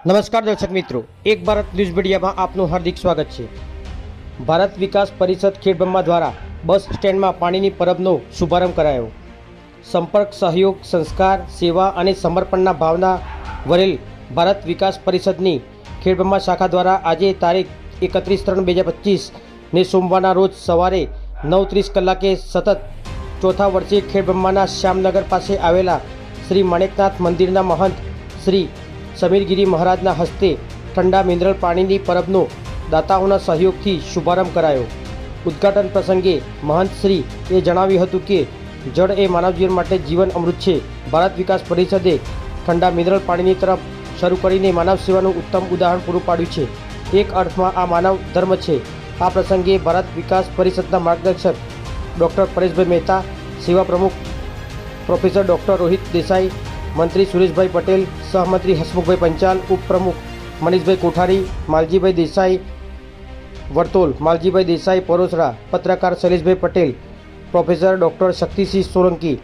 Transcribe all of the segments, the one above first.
નમસ્કાર દર્શક મિત્રો, એક ભારત ન્યૂઝ મીડિયામાં આપનું હાર્દિક સ્વાગત છે. ભારત વિકાસ પરિષદ ખેડબ્રહ્મા દ્વારા બસ સ્ટેન્ડમાં પાણીની પરબનો શુભારંભ કરાયો. સંપર્ક, સહયોગ, સંસ્કાર, સેવા અને સમર્પણના ભાવના વરેલ ભારત વિકાસ પરિષદની ખેડબ્રહ્મા શાખા દ્વારા આજે તારીખ એકત્રીસ ત્રણ બે હજાર પચીસને સોમવારના રોજ સવારે નવ ત્રીસ કલાકે સતત ચોથા વર્ષે ખેડબ્રહ્માના શ્યામનગર પાસે આવેલા શ્રી માણેકનાથ મંદિરના મહંત શ્રી સમીરગીરી મહારાજના હસ્તે ઠંડા મિનરલ પાણીની પરબનો દાતાઓના સહયોગથી શુભારંભ કરાયો. ઉદ્ઘાટન પ્રસંગે મહંત શ્રી એ જણાવ્યું હતું કે, જળ એ માનવ જીવન માટે જીવન અમૃત છે. ભારત વિકાસ પરિષદે ઠંડા મિનરલ પાણીની તરફ શરૂ કરીને માનવ સેવાનું ઉત્તમ ઉદાહરણ પૂરું પાડ્યું છે. એક અર્થમાં આ માનવ ધર્મ છે. આ પ્રસંગે ભારત વિકાસ પરિષદના માર્ગદર્શક ડૉક્ટર પરેશભાઈ મહેતા, સેવા પ્રમુખ પ્રોફેસર ડૉક્ટર રોહિત દેસાઈ મંત્રી સુરેશભાઈ પટેલ, સહમંત્રી હસમુખભાઈ પંચાલ, ઉપપ્રમુખ મનીષભાઈ કોઠારી, માલજીભાઈ દેસાઈ વર્તોલ, માલજીભાઈ દેસાઈ પરોસરા, પત્રકાર Shaileshbhai Patel, professor doctor Shaktisinh Solanki,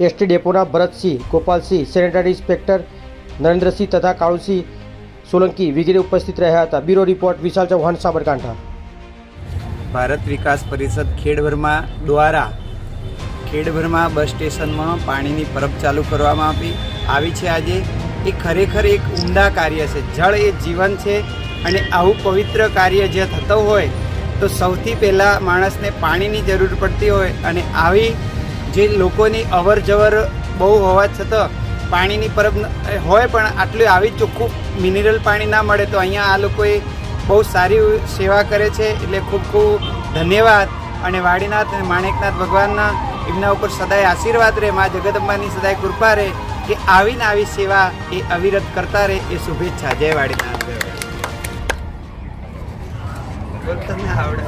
ST ડેપોના Bharatsinh, Gopalsinh, sanitary inspector Narendrasinh તથા કાળુસિંહ સોલંકી વગેરે ઉપસ્થિત રહ્યા હતા. Bureau report, Vishal Chauhan, Sabarkantha. Bharat Vikas Parishad ખેડભરમાં દ્વારા ખેડભરમાં બસ સ્ટેશનમાં પાણીની પરબ ચાલુ કરવામાં આવી આવી છે આજે. એ ખરેખર એક ઉમદા કાર્ય છે. જળ એ જીવન છે અને આવું પવિત્ર કાર્ય જે થતું હોય તો સૌથી પહેલાં માણસને પાણીની જરૂર પડતી હોય અને આવી જે લોકોની અવર જવર બહુ હોવા છતાં પાણીની પરબ હોય પણ આટલું આવી ચોખ્ખું મિનરલ પાણી ના મળે તો અહીંયા આ લોકોએ બહુ સારી સેવા કરે છે. એટલે ખૂબ ખૂબ ધન્યવાદ. અને વાડીનાથ અને માણેકનાથ ભગવાનના એમના ઉપર સદાય આશીર્વાદ રહે, મા જગદંબાની સદાય કૃપા રહે કે આવીને આવી સેવા એ અવિરત કરતા રહે, એ શુભેચ્છા. જય વાડીનાથ. તમને આવડે.